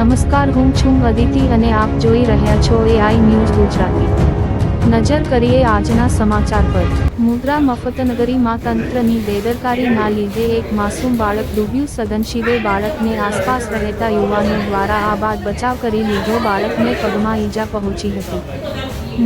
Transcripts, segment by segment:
નમસ્કાર, હું છું અદિતિ અને આપ જોઈ રહ્યા છો એઆઈ ન્યૂઝ ગુજરાતી. નજર કરીએ આજના સમાચાર પર. મુદ્રા મફતનગરીમાં તંત્રની બેદરકારીના લીધે એક માસૂમ બાળક ડૂબ્યું સદનશીબે બાળકને આસપાસ રહેતા યુવાનો દ્વારા આ બાદ બચાવ કરી લીધો. બાળકને પગમાં ઈજા પહોંચી હતી.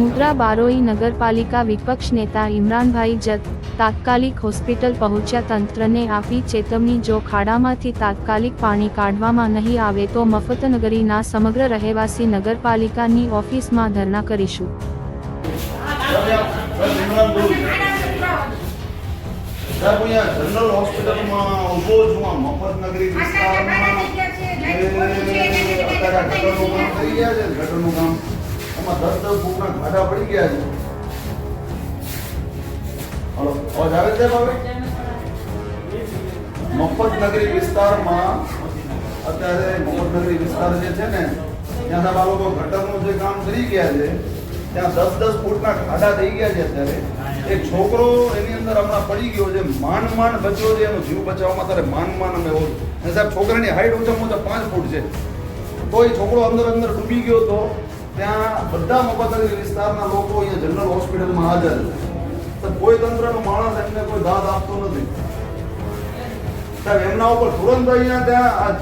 મુદ્રા બારોઈ નગરપાલિકા વિપક્ષ નેતા ઇમરાનભાઈ જત તાત્કાલિક હોસ્પિટલ પહોંચ્યા તંત્રને આપી ચેતવણી જો ખાડામાંથી તાત્કાલિક પાણી કાઢવામાં નહીં આવે તો મફતનગરીના સમગ્ર રહેવાસી નગરપાલિકાની ઓફિસમાં ધરણા કરીશું અત્યારે આ કામ થઈ ગયા છે ગટરનું કામ એમાં દસ દસ ફૂટના ખાડા પડી ગયા છે મફતનગરી વિસ્તારમાં અત્યારે મફતનગરી વિસ્તાર જે છે ને ત્યાં આ લોકો ગટરનું જે કામ કરી ગયા છે, ત્યાં દસ દસ ફૂટના ખાડા થઈ ગયા છે અત્યારે. એક છોકરો એની અંદર હમણાં પડી ગયો છે માંડ માંડ બચ્યો છે, એનો જીવ બચાવવામાં ત્યારે માંડ માંડ અમે હોય અને સાહેબ, છોકરાની હાઈટ ઓછામાં ઓછા પાંચ ફૂટ છે. તો છોકરો અંદર અંદર ડૂબી ગયો તો ત્યાં બધા મફતનગરી વિસ્તારના લોકો અહીંયા જનરલ હોસ્પિટલમાં હાજર તો કોઈ તંત્રનો માણસ એમને કોઈ દાદ આપતો નથી. સાહેબ, એમના ઉપર તુરંત અહીંયા ત્યાં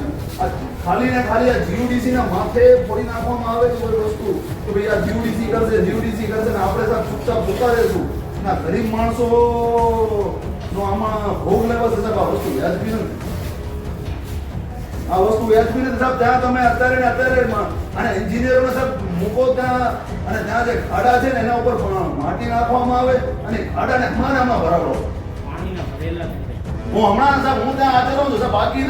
ખાલી ને ખાલી આ જીયુડીસી ના માથે ફોડી નાખવામાં આવે છે કોઈ વસ્તુ. કે ભાઈ આ જીયુડીસી કરશે જીયુડીસી કરશે ને આપણે સાહેબ ચૂપચાપ જોતા રહેશું ના, ગરીબ માણસો નો આમાં ભોગ લેવા છે સાહેબ આ વસ્તુ વ્યાજબી નથી. આ વસ્તુ વ્યાજબી નથી સાહેબ ત્યાં તમે અત્યારે ને અત્યારે અને એન્જિનિયરોને સાહેબ મૂકો ત્યાં અને ત્યાં જે ખાડા છે ને એના ઉપર માટી નાખવામાં આવે અને ખાડાને હમણાં ભરાવડો હું હમણાં સાહેબ હું ત્યાં હાજર છું સાહેબ બાકી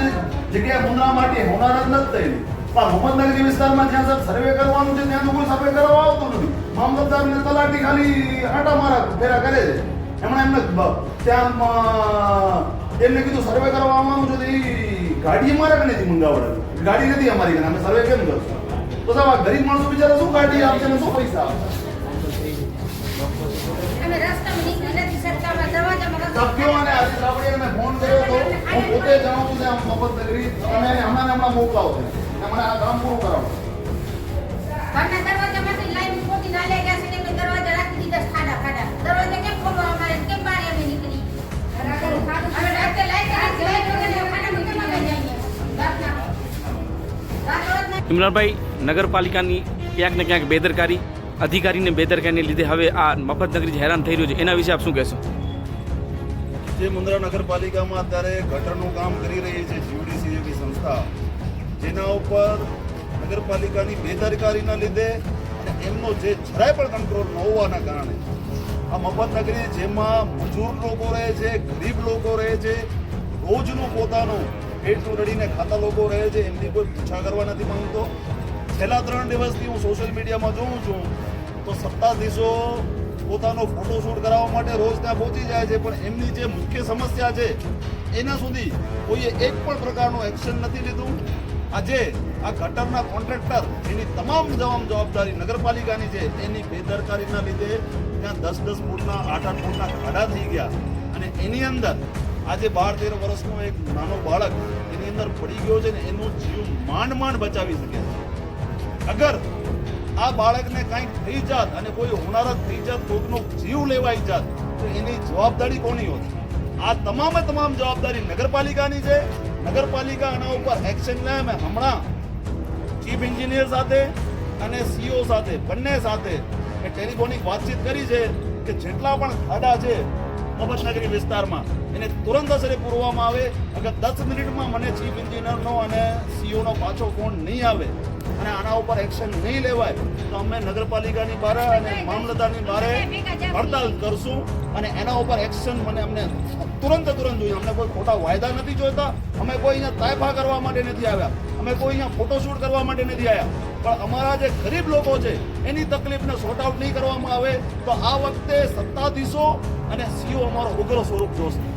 જગ્યાએ મુંદરા માટી હોનાર જ નથી થઈ. પણ મોહમ્મદનગરી વિસ્તારમાં જ્યાં સાહેબ સર્વે કરવાનું છે ત્યાં કોઈ સર્વે કરવા આવતું નથી. મામલતદાર ને તલાટી ખાલી આટા મારા ફેરા કરે છે. એમણે એમને ત્યાં એમને કીધું સર્વે કરવા આવવાનું છે તો એ ગાડી અમારા કને નથી મંગાવડે ગાડી નથી અમારી કને અમે સર્વે કેમ કરશું? તો સાહેબ આ ગરીબ માણસો બિચારા શું ગાડી આપશે ને શું પૈસા આપશે? નીકળી નથી શકતા દરવાજામાં રસ્તો ઇમરાનભાઈ નગરપાલિકાની ક્યાંક ને ક્યાંક બેદરકારી, અધિકારીને બેદરકારીને લીધે હવે આ મફતનગરી જે હેરાન થઈ રહ્યું છે. એના વિશે આપ શું કહેશો? જે મુંદ્રા નગરપાલિકામાં અત્યારે ગટરનું કામ કરી રહી છે જીવડીસી જેવી સંસ્થા. જેના ઉપર નગરપાલિકાની બેદરકારીના લીધે એમનો જે જરાય પણ કંટ્રોલ ન હોવાના કારણે આ મફત નગરી જેમાં મજૂર લોકો રહે છે, ગરીબ લોકો રહે છે, રોજનું પોતાનું પેટનું રડીને ખાતા લોકો રહે છે, એમની કોઈ પૂછા કરવા નથી માંગતો. છેલ્લા ત્રણ દિવસથી હું સોશિયલ મીડિયામાં જોઉં છું, તો સત્તાધીશો પોતાનો ફોટોશૂટ કરાવવા માટે રોજ ત્યાં પહોંચી જાય છે, પણ એમની જે મુખ્ય સમસ્યા છે, એના સુધી કોઈએ એક પણ પ્રકારનું એક્શન નથી લીધું. આજે આ ગટરના કોન્ટ્રાક્ટર એની તમામ તમામ જવાબદારી નગરપાલિકાની છે, એની બેદરકારીના લીધે ત્યાં દસ દસ ફૂટના, આઠ આઠ ફૂટના ખાડા થઈ ગયા. અને એની અંદર આજે બાર તેર વર્ષનો એક નાનો બાળક એની અંદર પડી ગયો છે ને, એનો જીવ માંડ માંડ બચાવી શકે છે. અગર આ બાળકને કંઈક થઈ જાત અને કોઈ હોનારત થઈ જાત કોઈકનો જીવ લેવાઈ જાત, તો એની જવાબદારી કોની હોત? આ તમામે તમામ જવાબદારી નગરપાલિકાની છે. નગરપાલિકા આના ઉપર એક્શન લે મેં હમણાં ચીફ એન્જિનિયર સાથે અને સીઓ સાથે, બંને સાથે મેં ટેલિફોનિક વાતચીત કરી છે કે જેટલા પણ ખાડા છે મફતનગરી વિસ્તારમાં. એને તુરંત અસરે પૂરવામાં આવે. અગર દસ મિનિટમાં મને ચીફ ઇન્જિનિયરનો અને સીઓનો પાછો ફોન નહીં આવે અને આના ઉપર એક્શન નહીં લેવાય, તો અમે નગરપાલિકાની બારે અને મામલતદારની બારે હડતાલ કરશું અને એના ઉપર એક્શન મને અમને તુરંત તુરંત જોઈએ. અમને કોઈ ખોટા વાયદા નથી જોઈતા. અમે કોઈ અહીંયા તાયફા કરવા માટે નથી આવ્યા. અમે કોઈ અહીંયા ફોટોશૂટ કરવા માટે નથી આવ્યા. પણ અમારા જે ગરીબ લોકો છે, એની તકલીફને સોર્ટ આઉટ નહીં કરવામાં આવે, તો આ વખતે સત્તાધીશો અને સીઓ અમારો ઉગ્ર સ્વરૂપ જોશે.